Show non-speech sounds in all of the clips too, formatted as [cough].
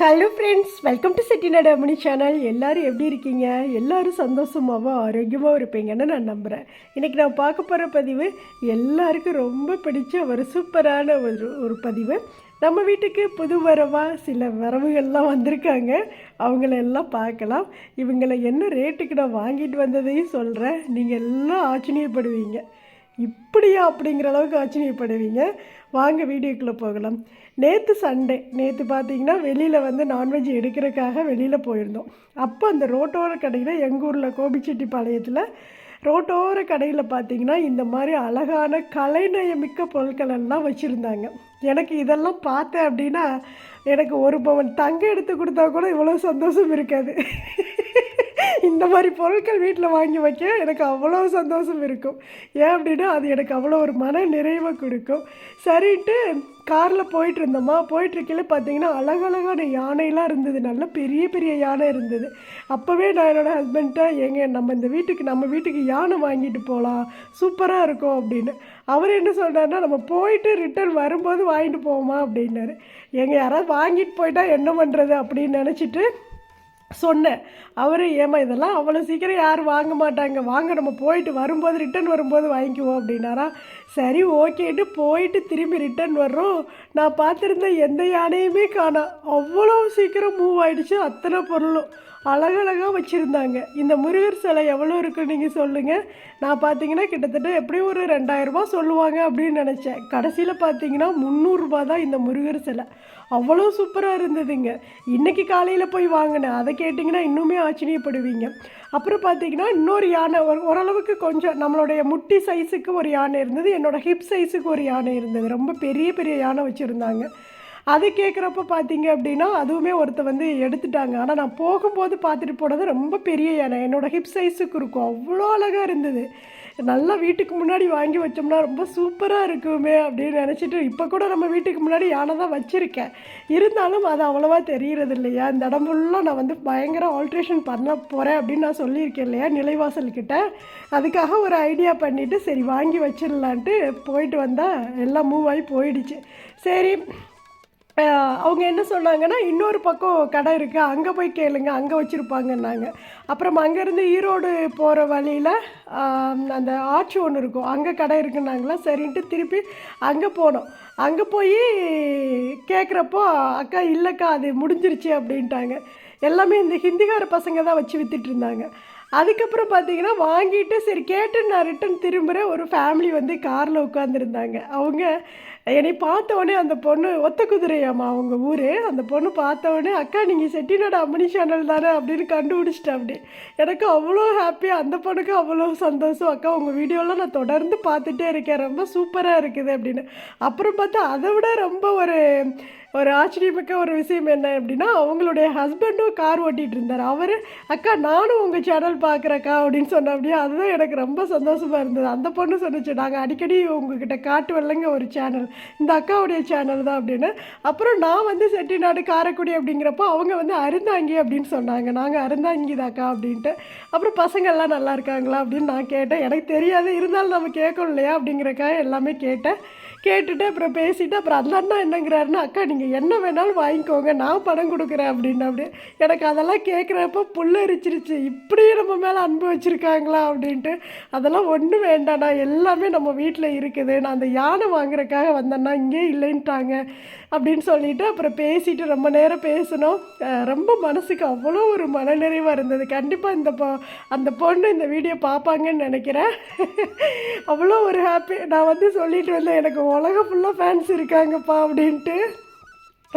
Hello friends welcome to Chettinad Ammani channel எல்லோரும் எப்படி இருக்கீங்க? எல்லாரும் சந்தோஷமாகவும் ஆரோக்கியமாகவும் இருப்பீங்கன்னு நான் நம்புகிறேன் இன்றைக்கி நான் பார்க்க போகிற பதிவு எல்லாருக்கும் ரொம்ப பிடிச்ச ஒரு சூப்பரான ஒரு ஒரு பதிவு. நம்ம வீட்டுக்கு புது வரவாக சில வரவுகள்லாம் வந்திருக்காங்க. அவங்கள எல்லாம் பார்க்கலாம். இவங்களை என்ன ரேட்டுக்கு நான் வாங்கிட்டு வந்ததையும் சொல்கிறேன் நீங்கள் எல்லாம் ஆச்சரியப்படுவீங்க. இப்படியா அப்படிங்கிற அளவுக்கு ஆச்சரியப்படுவீங்க. வாங்க வீடியோக்குள்ளே போகலாம். நேற்று சண்டே. நேற்று பார்த்தீங்கன்னா வெளியில் வந்து நான்வெஜ் எடுக்கிறதுக்காக வெளியில் போயிருந்தோம். அப்போ அந்த ரோட்டோர கடையில் எங்கள் ஊரில் கோபிச்செட்டிப்பாளையத்தில் ரோட்டோர கடையில் பார்த்தீங்கன்னா இந்த மாதிரி அழகான கலைநயமிக்க பொருட்கள் எல்லாம் வச்சுருந்தாங்க. எனக்கு இதெல்லாம் பார்த்தேன் அப்படின்னா எனக்கு ஒரு பவன் தங்கம் எடுத்து கொடுத்தா கூட இவ்வளோ சந்தோஷம் இருக்காது. இந்த மாதிரி பொருட்கள் வீட்டில் வாங்கி வைக்க எனக்கு அவ்வளோ சந்தோஷம் இருக்கும். ஏன் அப்படின்னா அது எனக்கு அவ்வளோ ஒரு மன நிறைவை கொடுக்கும். சரின்ட்டு காரில் போயிட்டு இருந்தோமா போயிட்டு இருக்கையில பார்த்தீங்கன்னா அழகழகான யானைலாம் இருந்தது. நல்ல பெரிய பெரிய யானை இருந்தது. அப்போவே நான் என்னோடய ஹஸ்பண்ட்டை எங்க நம்ம இந்த வீட்டுக்கு நம்ம வீட்டுக்கு யானை வாங்கிட்டு போகலாம் சூப்பராக இருக்கும் அப்படின்னு. அவர் என்ன சொல்கிறாருன்னா நம்ம போயிட்டு ரிட்டர்ன் வரும்போது வாங்கிட்டு போவோமா? அப்படின்னாரு. எங்கள் யாராவது வாங்கிட்டு போயிட்டா என்ன பண்ணுறது அப்படின்னு நினச்சிட்டு சொன்னேன். அவர் ஏமா இதெல்லாம் அவ்வளோ சீக்கிரம் யாரும் வாங்க மாட்டாங்க. வாங்க நம்ம போயிட்டு வரும்போது ரிட்டன் வரும்போது வாங்கிக்குவோம் அப்படின்னாரா. சரி ஓகேட்டு போயிட்டு திரும்பி ரிட்டர்ன் வர்றோம். நான் பார்த்துருந்த எந்த யானையுமே காணோம் அவ்வளோ சீக்கிரம் மூவ் ஆகிடுச்சு அத்தனை பொருளும். அழகழகாக வச்சுருந்தாங்க. இந்த முருகர் சிலை எவ்வளோ இருக்குன்னு நீங்கள் சொல்லுங்கள் நான் பார்த்தீங்கன்னா கிட்டத்தட்ட எப்படியும் ஒரு ரெண்டாயிரரூபா சொல்லுவாங்க அப்படின்னு நினச்சேன். கடைசியில் பார்த்தீங்கன்னா முந்நூறுரூபா தான் இந்த முருகர் சிலை. அவ்வளோ சூப்பராக இருந்ததுங்க. இன்றைக்கி காலையில் போய் வாங்கினேன். அதை கேட்டிங்கன்னா இன்னுமே ஆச்சரியப்படுவீங்க. அப்புறம் பார்த்தீங்கன்னா இன்னொரு யானை ஒரு ஓரளவுக்கு கொஞ்சம் நம்மளுடைய முட்டி சைஸுக்கு ஒரு யானை இருந்தது. என்னோடய ஹிப் சைஸுக்கு ஒரு யானை இருந்தது. ரொம்ப பெரிய பெரிய யானை வச்சுருந்தாங்க. அது கேட்குறப்ப பார்த்தீங்க அப்படின்னா அதுவுமே ஒருத்தர் வந்து எடுத்துட்டாங்க. ஆனால் நான் போகும்போது பார்த்துட்டு போனது ரொம்ப பெரிய யானை. என்னோடய ஹிப் சைஸுக்கு இருக்கும். அவ்வளோ அழகாக இருந்தது. நல்லா வீட்டுக்கு முன்னாடி வாங்கி வச்சோம்னா ரொம்ப சூப்பராக இருக்குமே அப்படின்னு நினச்சிட்டு இப்போ கூட நம்ம வீட்டுக்கு முன்னாடி யானை தான் வச்சுருக்கேன். இருந்தாலும் அது அவ்வளோவா தெரிகிறது இல்லையா? இந்த இடம் ஃபுல்லாக நான் வந்து பயங்கர ஆல்ட்ரேஷன் பண்ண போகிறேன் அப்படின்னு நான் சொல்லியிருக்கேன் இல்லையா நிலைவாசல்கிட்ட அதுக்காக ஒரு ஐடியா பண்ணிவிட்டு சரி வாங்கி வச்சிடலான்ட்டு போயிட்டு வந்தால் எல்லாம் மூவ் ஆகி போயிடுச்சு. சரி அவங்க என்ன சொன்னாங்கன்னா இன்னொரு பக்கம் கடை இருக்குது அங்கே போய் கேளுங்க அங்கே வச்சுருப்பாங்கன்னாங்க. அப்புறம் அங்கேருந்து ஈரோடு போகிற வழியில் அந்த ஆட்சி ஒன்று இருக்கும். அங்கே கடை இருக்குன்னாங்களா? சரின்ட்டு திருப்பி அங்கே போனோம். அங்கே போய் கேட்குறப்போ அக்கா இல்லைக்கா அது முடிஞ்சிருச்சு அப்படின்ட்டாங்க. எல்லாமே இந்த ஹிந்திக்கார பசங்க தான் வச்சு வித்துட்டு இருந்தாங்க. அதுக்கப்புறம் பார்த்தீங்கன்னா வாங்கிட்டு சரி கேட்டு நான் ரிட்டன் திரும்புகிறேன் ஒரு ஃபேமிலி வந்து காரில் உட்காந்துருந்தாங்க அவங்க என்னை பார்த்தவொடனே அந்த பொண்ணு ஒத்த குதிரையாம்மா அவங்க ஊர் அந்த பொண்ணு பார்த்தவொடனே அக்கா நீங்கள் செட்டிநாடு அம்மணி சேனல் தானே? அப்படின்னு கண்டுபிடிச்சிட்டேன் அப்படி. எனக்கு அவ்வளோ ஹாப்பி அந்த பொண்ணுக்கு அவ்வளோ சந்தோஷம். அக்கா உங்கள் வீடியோலாம் நான் தொடர்ந்து பார்த்துட்டே இருக்கேன். ரொம்ப சூப்பராக இருக்குது அப்படின்னு. அப்புறம் பார்த்தா அதை விட ரொம்ப ஒரு ஒரு ஆச்சரியமிக்க ஒரு விஷயம் என்ன அப்படின்னா அவங்களுடைய ஹஸ்பண்டும் கார் ஓட்டிகிட்டு இருந்தார் அவர் அக்கா நானும் உங்கள் சேனல் பார்க்குறேக்கா அப்படின்னு சொன்ன அப்படியே அதுதான் எனக்கு ரொம்ப சந்தோஷமாக இருந்தது. அந்த பொண்ணு சொன்னிச்சு நாங்கள் அடிக்கடி உங்ககிட்ட காட்டுவல்லங்க ஒரு சேனல் இந்த அக்காவுடைய சேனல் தான் அப்படின்னு. அப்புறம் நான் வந்து செட்டிநாடு காரைக்குடி அப்படிங்கிறப்போ அவங்க வந்து அருந்தாங்கி அப்படின்னு சொன்னாங்க. நாங்கள் அருந்தாங்கி தாக்கா அப்படின்ட்டு. அப்புறம் பசங்கள்லாம் நல்லா இருக்காங்களா? அப்படின்னு நான் கேட்டேன். எனக்கு தெரியாது இருந்தாலும் நம்ம கேட்கணும் இல்லையா? அப்படிங்கிறக்காக எல்லாமே கேட்டேன். கேட்டுட்டு அப்புறம் பேசிட்டு அப்புறம் அந்த அண்ணா என்னங்கிறாருன்னா அக்கா நீங்கள் என்ன வேணாலும் வாங்கிக்கோங்க நான் பணம் கொடுக்குறேன் அப்படின்னு அப்படியே எனக்கு அதெல்லாம் கேட்குறப்ப புல்லரிச்சிருச்சு இப்படியே நம்ம மேலே அன்பு வச்சுருக்காங்களா அப்படின்ட்டு. அதெல்லாம் ஒன்றும் வேண்டாண்ணா எல்லாமே நம்ம வீட்டில் இருக்குது. நான் அந்த யானை வாங்குறதுக்காக வந்தேன்னா இங்கே இல்லைன்ட்டாங்க. அப்படின்னு சொல்லிட்டு அப்புறம் பேசிட்டு ரொம்ப நேரம் பேசினோம். ரொம்ப மனசுக்கு அவ்வளோ ஒரு மனநிறைவாக இருந்தது. கண்டிப்பாக இந்த பொ அந்த பொண்ணு இந்த வீடியோ பார்ப்பாங்கன்னு நினைக்கிறேன். [laughs] அவ்வளோ ஒரு ஹாப்பி நான் வந்து சொல்லிட்டு வந்தேன் எனக்கு உலகம் ஃபுல்லாக ஃபேன்ஸ் இருக்காங்கப்பா அப்படின்ட்டு.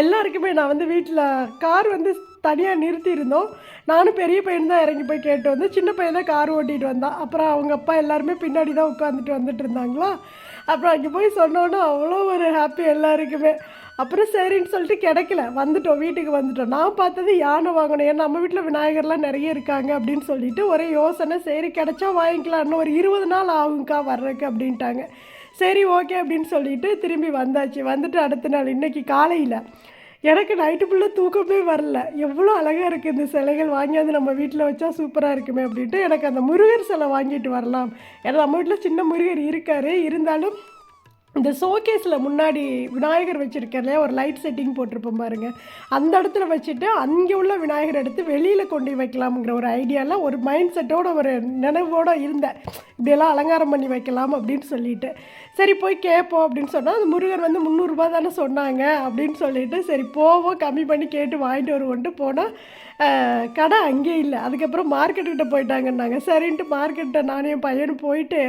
எல்லாருக்குமே நான் வந்து வீட்டில் கார் வந்து தனியாக நிறுத்தியிருந்தோம். நானும் பெரிய பையன் தான் இறங்கி போய் கேட்டு வந்தேன் சின்ன பையன் தான் கார் ஓட்டிகிட்டு வந்தான். அப்புறம் அவங்க அப்பா எல்லாருமே பின்னாடி தான் உட்காந்துட்டு வந்துட்டு இருந்தாங்களா? அப்புறம் அங்கே போய் சொன்னோன்னே அவ்வளோ ஒரு ஹாப்பி எல்லாருக்குமே. அப்புறம் சரின்னு சொல்லிட்டு கிடைக்கல. வந்துட்டோம் வீட்டுக்கு வந்துட்டோம். நான் பார்த்தது யானை வாங்கணும். ஏன்னா நம்ம வீட்டில் விநாயகர்லாம் நிறைய இருக்காங்க அப்படின்னு சொல்லிட்டு ஒரே யோசனை. சரி கிடைச்சா வாங்கிக்கலாம். இன்னும் ஒரு இருபது நாள் ஆகுங்க்கா வர்றதுக்கு அப்படின்ட்டாங்க. சரி ஓகே அப்படின்னு சொல்லிட்டு திரும்பி வந்தாச்சு. வந்துட்டு அடுத்த நாள் இன்றைக்கி காலையில் எனக்கு நைட்டு ஃபுல்லாக தூக்கமே வரல. எவ்வளோ அழகாக இருக்குது இந்த சிலைகள் வாங்கியாந்து நம்ம வீட்டில் வச்சா சூப்பராக இருக்குமே அப்படின்ட்டு எனக்கு அந்த முருகர் சிலை வாங்கிட்டு வரலாம். ஏன்னா நம்ம வீட்டில் சின்ன முருகர் இருக்கார். இருந்தாலும் இந்த ஷோகேஸில் முன்னாடி விநாயகர் வச்சுருக்கேன் இல்லையா ஒரு லைட் செட்டிங் போட்டிருப்போம் பாருங்கள் அந்த இடத்துல வச்சுட்டு அங்கே உள்ள விநாயகர் எடுத்து வெளியில் கொண்டு வைக்கலாம்ங்கிற ஒரு ஐடியாவில் ஒரு மைண்ட் செட்டோட ஒரு நினைவோடு இருந்தேன். இப்படியெல்லாம் அலங்காரம் பண்ணி வைக்கலாம் அப்படின்னு சொல்லிட்டு. சரி போய் கேட்போம் அப்படின்னு சொன்னால் அந்த முருகர் வந்து முந்நூறுரூபா தானே சொன்னாங்க அப்படின்னு சொல்லிட்டு சரி போவோம் கம்மி பண்ணி கேட்டு வாங்கிட்டு வருவோன்ட்டு போனால் கடை அங்கே இல்லை. அதுக்கப்புறம் மார்க்கெட்டுக்கிட்ட போயிட்டாங்கன்னாங்க. சரின்ட்டு மார்க்கெட்டை நானே என் பையனும் போயிட்டு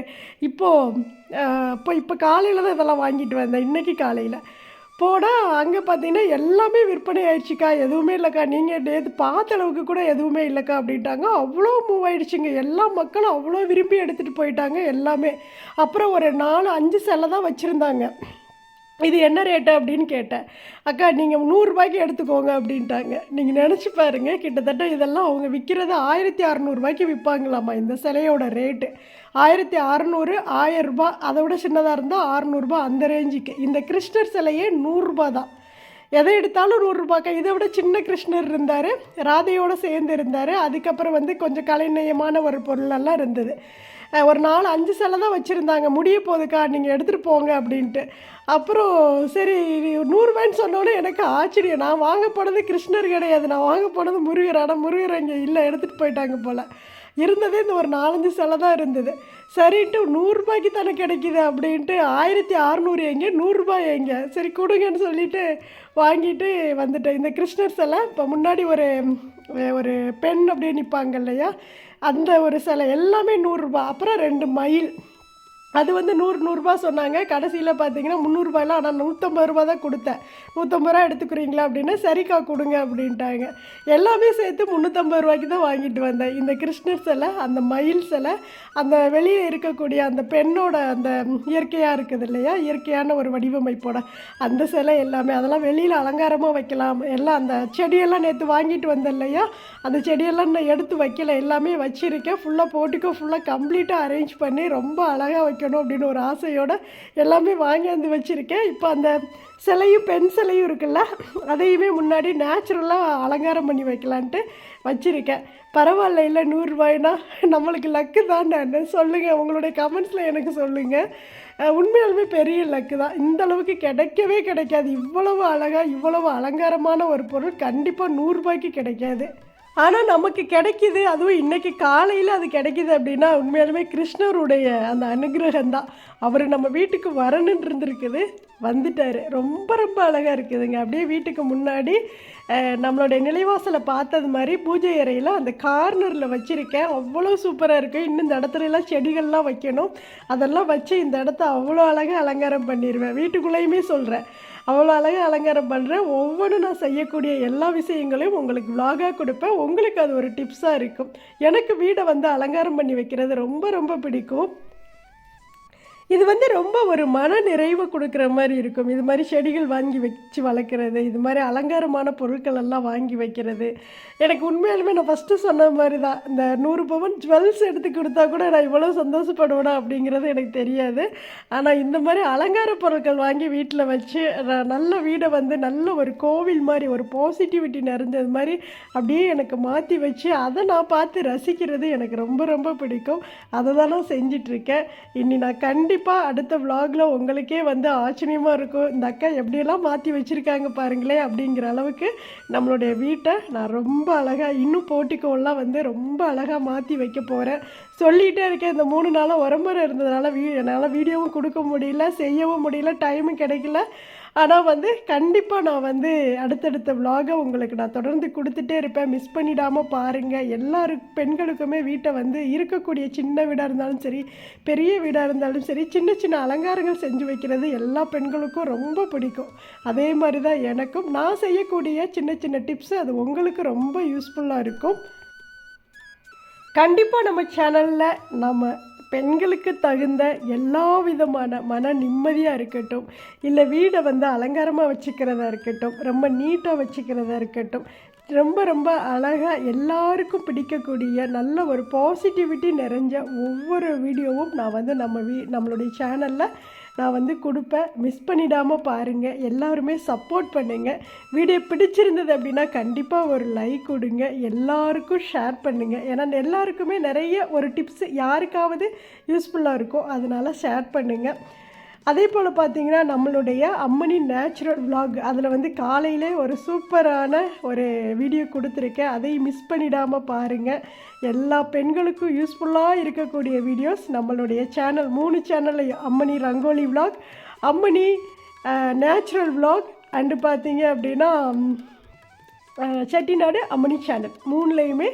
இப்போது இப்போ இப்போ காலையில் தான் இதெல்லாம் வாங்கிட்டு வந்தேன். இன்றைக்கி காலையில். போனால் அங்கே பார்த்தீங்கன்னா எல்லாமே விற்பனை ஆயிடுச்சுக்கா. எதுவுமே இல்லைக்கா. நீங்கள் நேற்று பார்த்த அளவுக்கு கூட எதுவுமே இல்லைக்கா அப்படின்ட்டாங்க. அவ்வளோ மூவ் ஆயிடுச்சுங்க. எல்லா மக்களும் அவ்வளோ விரும்பி எடுத்துகிட்டு போயிட்டாங்க எல்லாமே. அப்புறம் ஒரு நாலு அஞ்சு செல்லை தான் வச்சுருந்தாங்க. இது என்ன ரேட்டு அப்படின்னு கேட்டேன். அக்கா நீங்கள் நூறுரூபாய்க்கு எடுத்துக்கோங்க அப்படின்ட்டாங்க. நீங்கள் நினச்சி பாருங்க கிட்டத்தட்ட இதெல்லாம் அவங்க விற்கிறது ஆயிரத்தி அறநூறுபாய்க்கு விற்பாங்களாம்மா இந்த சிலையோட ரேட்டு ஆயிரத்தி அறநூறு ஆயரூபா அதை விட சின்னதாக இருந்தால் அறநூறுபா அந்த ரேஞ்சுக்கு இந்த கிருஷ்ணர் சிலையே நூறுரூபா தான். எதை எடுத்தாலும் நூறுரூபாக்கா இதை விட சின்ன கிருஷ்ணர் இருந்தார் ராதையோடு சேர்ந்து இருந்தார். அதுக்கப்புறம் வந்து கொஞ்சம் கலைநயமான ஒரு பொருளெல்லாம் இருந்தது. ஒரு நாலு அஞ்சு சிலை தான் வச்சுருந்தாங்க. முடிய போதுக்கா நீங்கள் எடுத்துகிட்டு போங்க அப்படின்ட்டு. அப்புறம் சரி நூறுரூபாய்ன்னு சொன்னோன்னே எனக்கு ஆச்சரியம். நான் வாங்க போனது கிருஷ்ணர் கிடையாது. நான் வாங்க போனது முருகர். ஆனால் முருகர் அங்கே இல்லை எடுத்துகிட்டு போயிட்டாங்க போல். இருந்ததே இந்த ஒரு நாலஞ்சு சிலை தான் இருந்தது. சரின்ட்டு நூறுரூபாய்க்கு தானே கிடைக்கிது அப்படின்ட்டு ஆயிரத்தி அறநூறு எங்கே நூறுரூபாய் எங்கே? சரி கொடுங்கன்னு சொல்லிட்டு வாங்கிட்டு வந்துட்டேன். இந்த கிருஷ்ணர் சிலை இப்போ முன்னாடி ஒரு ஒரு பெண் அப்படியே நிற்பாங்க இல்லையா? அந்த ஒரு சிலை எல்லாமே நூறுரூபா அப்புறம் ரெண்டு மயில். அது வந்து நூறு நூறுரூபா சொன்னாங்க. கடைசியில் பார்த்தீங்கன்னா முந்நூறுபாயெல்லாம் ஆனால் நூற்றம்பது ரூபா தான் கொடுத்தேன். நூற்றம்பது ரூபா எடுத்துக்கிறீங்களா அப்படின்னு சரிக்கா கொடுங்க அப்படின்ட்டாங்க. எல்லாமே சேர்த்து முந்நூற்றம்பது ரூபாய்க்கு தான் வாங்கிட்டு வந்தேன். இந்த கிருஷ்ணர் சிலை அந்த மயில் சிலை அந்த வெளியே இருக்கக்கூடிய அந்த பெண்ணோட அந்த இயற்கையாக இருக்குது இல்லையா? இயற்கையான ஒரு வடிவமைப்போட அந்த சிலை எல்லாமே அதெல்லாம் வெளியில் அலங்காரமாக வைக்கலாம். எல்லாம் அந்த செடியெல்லாம் நேற்று வாங்கிட்டு வந்தேன் இல்லையா? அந்த செடியெல்லாம் நான் எடுத்து வைக்கல. எல்லாமே வச்சுருக்கேன். ஃபுல்லாக போட்டிக்கோ ஃபுல்லாக கம்ப்ளீட்டாக அரேஞ்ச் பண்ணி ரொம்ப அழகாக வைக்கணும் அப்படின்னு ஒரு ஆசையோடு எல்லாமே வாங்கி வந்து வச்சுருக்கேன். இப்போ அந்த சிலையும் பெண் சிலையும் இருக்குல்ல அதையுமே முன்னாடி நேச்சுரலாக அலங்காரம் பண்ணி வைக்கலான்ட்டு வச்சுருக்கேன். பரவாயில்ல இல்லை நூறுரூவாய்னா நம்மளுக்கு லக்கு தான்? சொல்லுங்கள் உங்களுடைய கமெண்ட்ஸில் எனக்கு சொல்லுங்கள் உண்மையாலுமே பெரிய லக்கு தான். இந்த அளவுக்கு கிடைக்கவே கிடைக்காது. இவ்வளவு அழகாக இவ்வளவு அலங்காரமான ஒரு பொருள் கண்டிப்பாக நூறுரூபாய்க்கு கிடைக்காது. ஆனால் நமக்கு கிடைக்கிது. அதுவும் இன்றைக்கி காலையில் அது கிடைக்கிது அப்படின்னா உண்மையாலுமே கிருஷ்ணருடைய அந்த அனுகிரகம் தான் அவர் நம்ம வீட்டுக்கு வரணுன்னு இருந்திருக்குது. வந்துட்டார். ரொம்ப ரொம்ப அழகாக இருக்குதுங்க. அப்படியே வீட்டுக்கு முன்னாடி நம்மளுடைய நிலைவாசலை பார்த்தது மாதிரி பூஜை அறையில் அந்த கார்னரில் வச்சுருக்கேன். அவ்வளோ சூப்பராக இருக்குது இன்னும் இந்த இடத்துலலாம் செடிகள்லாம் வைக்கணும். அதெல்லாம் வச்சு இந்த இடத்த அவ்வளோ அழகாக அலங்காரம் பண்ணிடுவேன் வீட்டுக்குள்ளேயுமே சொல்கிறேன் அவ்வளோ அழகாக அலங்காரம் பண்ணுறேன் ஒவ்வொன்றும் நான் செய்யக்கூடிய எல்லா விஷயங்களையும் உங்களுக்கு விலாகாக கொடுப்பேன். உங்களுக்கு அது ஒரு டிப்ஸாக இருக்கும். எனக்கு வீடை வந்து அலங்காரம் பண்ணி வைக்கிறது ரொம்ப ரொம்ப பிடிக்கும். இது வந்து ரொம்ப ஒரு மன நிறைவு கொடுக்குற மாதிரி இருக்கும். இது மாதிரி செடிகள் வாங்கி வச்சு வளர்க்குறது இது மாதிரி அலங்காரமான பொருட்கள் எல்லாம் வாங்கி வைக்கிறது. எனக்கு உண்மையாலுமே நான் ஃபஸ்ட்டு சொன்ன மாதிரி தான். இந்த நூறு பவன் ஜுவல்ஸ் எடுத்து கொடுத்தா கூட நான் இவ்வளோ சந்தோஷப்படுவேனா அப்படிங்கிறது எனக்கு தெரியாது. ஆனால் இந்த மாதிரி அலங்கார பொருட்கள் வாங்கி வீட்டில் வச்சு நல்ல வீடை வந்து நல்ல ஒரு கோவில் மாதிரி ஒரு பாசிட்டிவிட்டி நிறைஞ்சது மாதிரி அப்படியே எனக்கு மாற்றி வச்சு அதை நான் பார்த்து ரசிக்கிறது எனக்கு ரொம்ப ரொம்ப பிடிக்கும். அதை தான் நான் செஞ்சிட்ருக்கேன் இனி நான் கண்டிப்பாக கண்டிப்பாக அடுத்த விலாகில் உங்களுக்கே வந்து ஆச்சரியமாக இருக்கும். இந்த அக்கா எப்படியெல்லாம் மாற்றி வச்சுருக்காங்க பாருங்களேன் அப்படிங்கிற அளவுக்கு நம்மளுடைய வீட்டை நான் ரொம்ப அழகாக இன்னும் போட்டிக்கோலாம் வந்து ரொம்ப அழகாக மாற்றி வைக்க போகிறேன் சொல்லிகிட்டே இருக்கேன். இந்த மூணு நாளாக உரம்புற இருந்ததுனால வீ என்னால் வீடியோவும் கொடுக்க முடியல செய்யவும் முடியல டைமும் கிடைக்கல. ஆனால் வந்து கண்டிப்பாக நான் வந்து அடுத்தடுத்த விலாகை உங்களுக்கு நான் தொடர்ந்து கொடுத்துட்டே இருப்பேன். மிஸ் பண்ணிடாமல் பாருங்கள் எல்லாரு பெண்களுக்குமே வீட்டை வந்து இருக்கக்கூடிய சின்ன வீடாக இருந்தாலும் சரி பெரிய வீடாக இருந்தாலும் சரி சின்ன சின்ன அலங்காரங்கள் செஞ்சு வைக்கிறது எல்லா பெண்களுக்கும் ரொம்ப பிடிக்கும். அதே மாதிரி தான் எனக்கும். நான் செய்யக்கூடிய சின்ன சின்ன டிப்ஸ் அது உங்களுக்கு ரொம்ப யூஸ்ஃபுல்லாக இருக்கும். கண்டிப்பாக நம்ம சேனலில் நம்ம பெண்களுக்கு தகுந்த எல்லா விதமான மன நிம்மதியாக இருக்கட்டும் இல்லை வீடை வந்து அலங்காரமாக வச்சுக்கிறதா இருக்கட்டும் ரொம்ப நீட்டாக வச்சுக்கிறதா இருக்கட்டும் ரொம்ப ரொம்ப அழகாக எல்லாருக்கும் பிடிக்கக்கூடிய நல்ல ஒரு பாசிட்டிவிட்டி நிறைஞ்ச ஒவ்வொரு வீடியோவும் நான் வந்து நம்ம வீ நம்மளுடைய சேனலில் நான் வந்து கொடுப்பேன் மிஸ் பண்ணிடாமல் பாருங்கள் எல்லாருமே சப்போர்ட் பண்ணுங்கள் வீடியோ பிடிச்சிருந்தது அப்படின்னா கண்டிப்பாக ஒரு லைக் கொடுங்க. எல்லாருக்கும் ஷேர் பண்ணுங்கள் ஏன்னா எல்லாருக்குமே நிறைய ஒரு டிப்ஸ் யாருக்காவது யூஸ்ஃபுல்லாக இருக்கும் அதனால் ஷேர் பண்ணுங்கள் அதே போல் பார்த்தீங்கன்னா நம்மளுடைய அம்மனி நேச்சுரல் விலாக் அதில் வந்து காலையிலே ஒரு சூப்பரான ஒரு வீடியோ கொடுத்துருக்கேன். அதையும் மிஸ் பண்ணிடாமல் பாருங்கள் எல்லா பெண்களுக்கும் யூஸ்ஃபுல்லாக இருக்கக்கூடிய வீடியோஸ் நம்மளுடைய சேனல் மூணு சேனல்லையும் Ammani rangoli vlog Ammani natural vlog and பார்த்தீங்க அப்படின்னா செட்டிநாடு அம்மனி சேனல் மூணுலேயுமே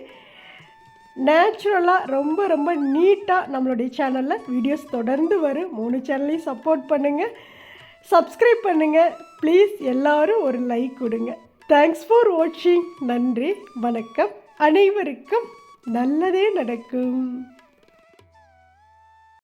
நேச்சுரலாக ரொம்ப ரொம்ப நீட்டாக நம்மளுடைய சேனலில் வீடியோஸ் தொடர்ந்து வரும். மூணு சேனலையும் சப்போர்ட் பண்ணுங்கள் சப்ஸ்கிரைப் பண்ணுங்கள் ப்ளீஸ் எல்லோரும் ஒரு லைக் கொடுங்க. தேங்க்ஸ் ஃபார் வாட்சிங் நன்றி வணக்கம். அனைவருக்கும் நல்லதே நடக்கும்.